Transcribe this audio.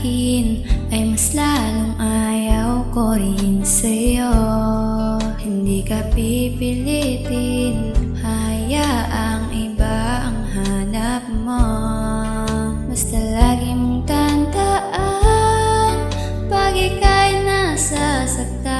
akin Ay mas lalong ayaw ko rin sa'yo. Hindi ka pipilitin Hayaang iba ang hanap mo. Basta lagi mong tantaan Pag ika'y nasasaktan